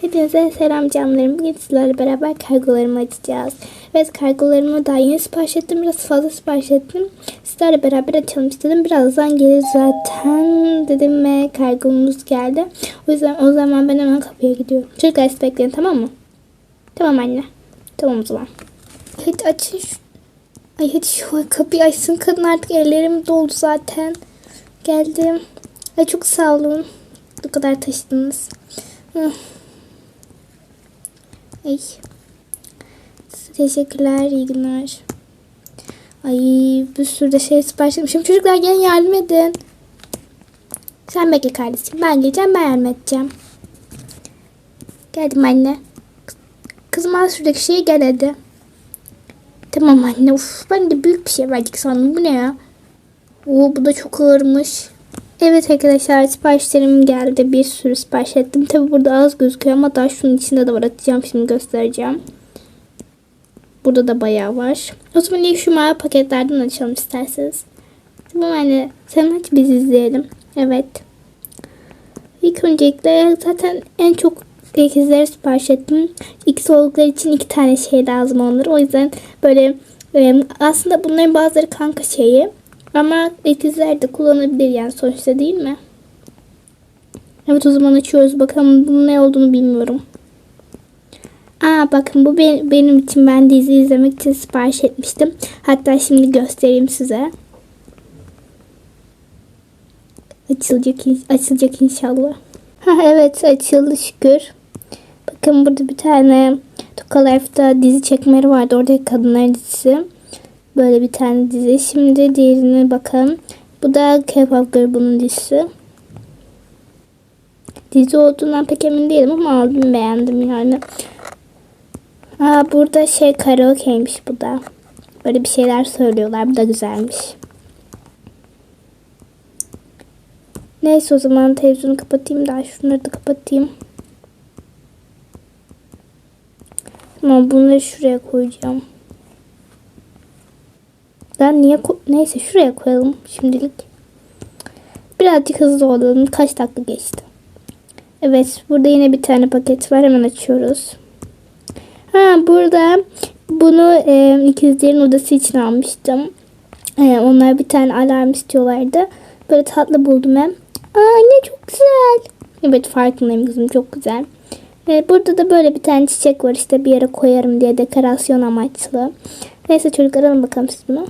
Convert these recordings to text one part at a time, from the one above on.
Hepinize selam canlarım. Bugün sizlerle beraber kargolarımı açacağız. Evet kargolarımı daha yeni sipariş ettim. Biraz fazla sipariş ettim. Sizlerle beraber açalım istedim. Birazdan gelir zaten dedim ve kargomuz geldi. O yüzden o zaman ben hemen kapıya gidiyorum. Çocuklar siz bekleyin tamam mı? Tamam anne. Tamam o zaman. Hadi açın şu... Ay hadi şu kapıyı açsın kadın artık ellerim doldu zaten. Geldim. Ay çok sağ olun. Bu kadar taşıdınız. Hı. Ay. Teşekkürler, iyi günler. Ay bir sürü de şey sipariş etmişim. Çocuklar gelin yardım edin. Sen bekle kardeşim. Ben geleceğim, ben yardım edeceğim. Geldim anne. Kızım al şuradaki şeyi gel hadi. Tamam anne. Uf, ben de büyük bir şey verdik sandım. Bu ne ya? Oo, bu da çok ağırmış. Evet arkadaşlar siparişlerim geldi. Bir sürü sipariş ettim. Tabi burada az gözüküyor ama daha şunun içinde de var. Atacağım şimdi göstereceğim. Burada da bayağı var. O zaman ilk şu mavi paketlerden açalım isterseniz. Tamam anne sen aç biz izleyelim. Evet. İlk öncelikle zaten en çok ikizleri sipariş ettim. İkiz oldukları için iki tane şey lazım onlara. O yüzden böyle e, aslında bunların bazıları kanka şeyi. Ama ikizler de kullanabilir yani sonuçta değil mi? Evet o zaman açıyoruz. Bakalım bunun ne olduğunu bilmiyorum. Aa bakın bu benim, için ben dizi izlemek için sipariş etmiştim. Hatta şimdi göstereyim size. Açılacak, açılacak inşallah. Ha evet açıldı şükür. Bakın burada bir tane Toka Life'da dizi çekmeleri vardı. Orada kadınlar dizisi. Böyle bir tane dizi. Şimdi diğerine bakalım. Bu da K-pop grubunun dizisi. Dizi olduğundan pek emin değilim ama aldım beğendim yani. Aa, burada şey karaoke'ymiş bu da. Böyle bir şeyler söylüyorlar. Bu da güzelmiş. Neyse o zaman televizyonu kapatayım daha şunları da kapatayım. Tamam bunları şuraya koyacağım. Ben niye neyse şuraya koyalım şimdilik. Birazcık hızlı olalım. Kaç dakika geçti? Evet burada yine bir tane paket var. Hemen açıyoruz. Ha burada bunu e, ikizlerin odası için almıştım. E, onlar bir tane alarm istiyorlardı. Böyle tatlı buldum hem. Aa ne çok güzel. Evet farkındayım kızım çok güzel. E, burada da böyle bir tane çiçek var işte bir yere koyarım diye dekorasyon amaçlı. Neyse çocuklar alın bakalım siz bunu.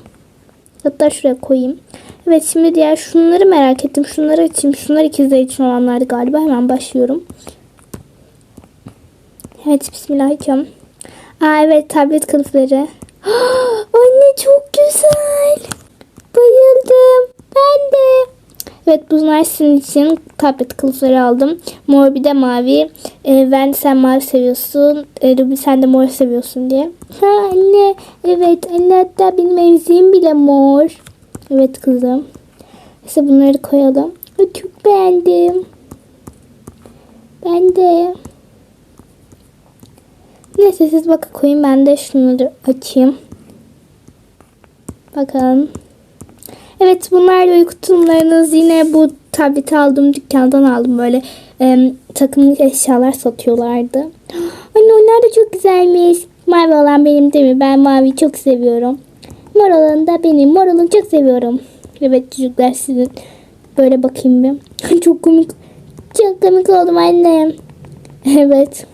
Hatta şuraya koyayım. Evet şimdi diğer şunları merak ettim. Şunları açayım. Şunlar ikizler için olanlardı galiba. Hemen başlıyorum. Evet bismillahirrahmanirrahim. Aa evet tablet kılıfları. Anne çok güzel. Bayıldım. Ben de. Evet bunlar sizin için tablet kılıfları aldım. Mor bir de mavi. Ee, ben sen mavi seviyorsun. Ee, Ruby sen de mor seviyorsun diye. Ha anne. Evet anne hatta benim emziğim bile mor. Evet kızım. İşte bunları koyalım. Çok beğendim. Ben de. Neyse siz bakın koyun ben de şunları açayım. Bakalım. Evet bunlar da uyku tulumlarınız. Yine bu tableti aldığım dükkandan aldım. Böyle e, takımlık eşyalar satıyorlardı. Anne onlar da çok güzelmiş. Mavi olan benim değil mi? Ben maviyi çok seviyorum. Mor olan da benim. Mor olanı çok seviyorum. Evet çocuklar sizin. Böyle bakayım bir. çok komik. Çok komik oldum annem. Evet.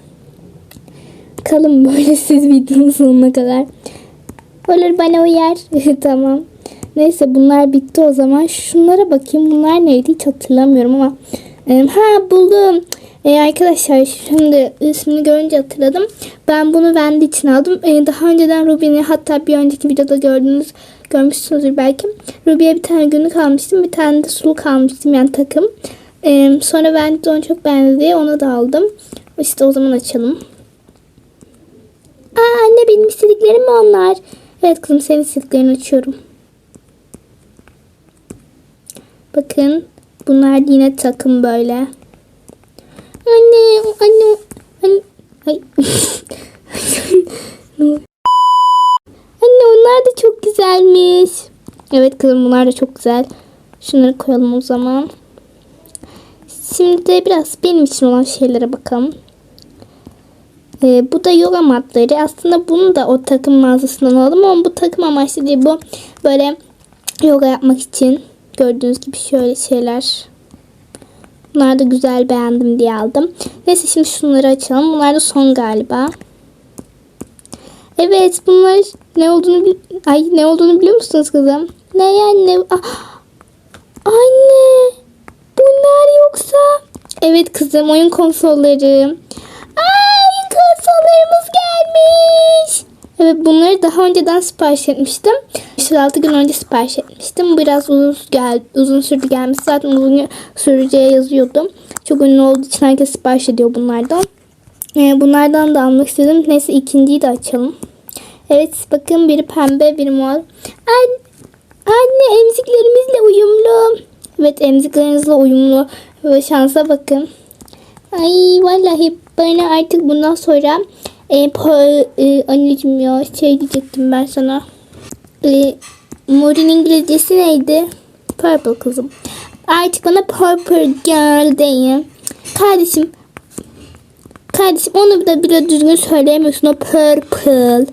Kalın böyle siz videonun sonuna kadar. Olur bana uyar. tamam. Neyse bunlar bitti o zaman. Şunlara bakayım. Bunlar neydi hiç hatırlamıyorum ama. ha buldum. Ee, arkadaşlar şimdi ismini görünce hatırladım. Ben bunu Wendy için aldım. Ee, daha önceden Ruby'ni hatta bir önceki videoda gördünüz görmüşsünüzdür belki. Ruby'ye bir tane günlük almıştım. Bir tane de suluk almıştım yani takım. Ee, sonra Wendy onu çok beğendi onu da aldım. İşte o zaman açalım. Aa anne benim istediklerim mi onlar? Evet kızım senin istediklerini açıyorum. Bakın bunlar yine takım böyle. Anne, anne, anne, anne onlar da çok güzelmiş. Evet kızım bunlar da çok güzel. Şunları koyalım o zaman. Şimdi de biraz benim için olan şeylere bakalım. Ee, bu da yoga matları. Aslında bunu da o takım mağazasından aldım ama bu takım amaçlı değil. Bu böyle yoga yapmak için gördüğünüz gibi şöyle şeyler. Bunlar da güzel beğendim diye aldım. Neyse şimdi şunları açalım. Bunlar da son galiba. Evet bunlar ne olduğunu ay ne olduğunu biliyor musunuz kızım? Ne yani? Ah, anne bunlar yoksa Evet kızım oyun konsolları. Aa oyun konsollarımız gelmiş. Evet bunları daha önceden sipariş etmiştim. 6 gün önce sipariş etmiştim. Biraz uzun gel uzun sürdü gelmesi. Zaten uzun süreceği yazıyordu. Çok ünlü olduğu için herkes sipariş ediyor bunlardan. Ee, bunlardan da almak istedim. Neyse ikinciyi de açalım. Evet bakın biri pembe biri mor. An- anne emziklerimizle uyumlu. Evet emziklerinizle uyumlu. Ve şansa bakın. Ay vallahi bana artık bundan sonra e, e, anneciğim ya şey diyecektim ben sana. E, morun İngilizcesi neydi? Purple kızım. Artık bana purple girl deyin. Kardeşim Kardeşim onu da bile düzgün söyleyemiyorsun o purple.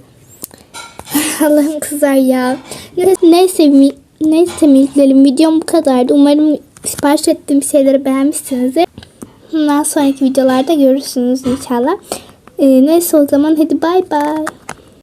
Allah'ım kızar ya. Neyse, neyse, mi- neyse milklerim videom bu kadardı. Umarım sipariş ettiğim şeyleri beğenmişsinizdir. Bundan sonraki videolarda görürsünüz inşallah. Ee, neyse o zaman hadi bay bay.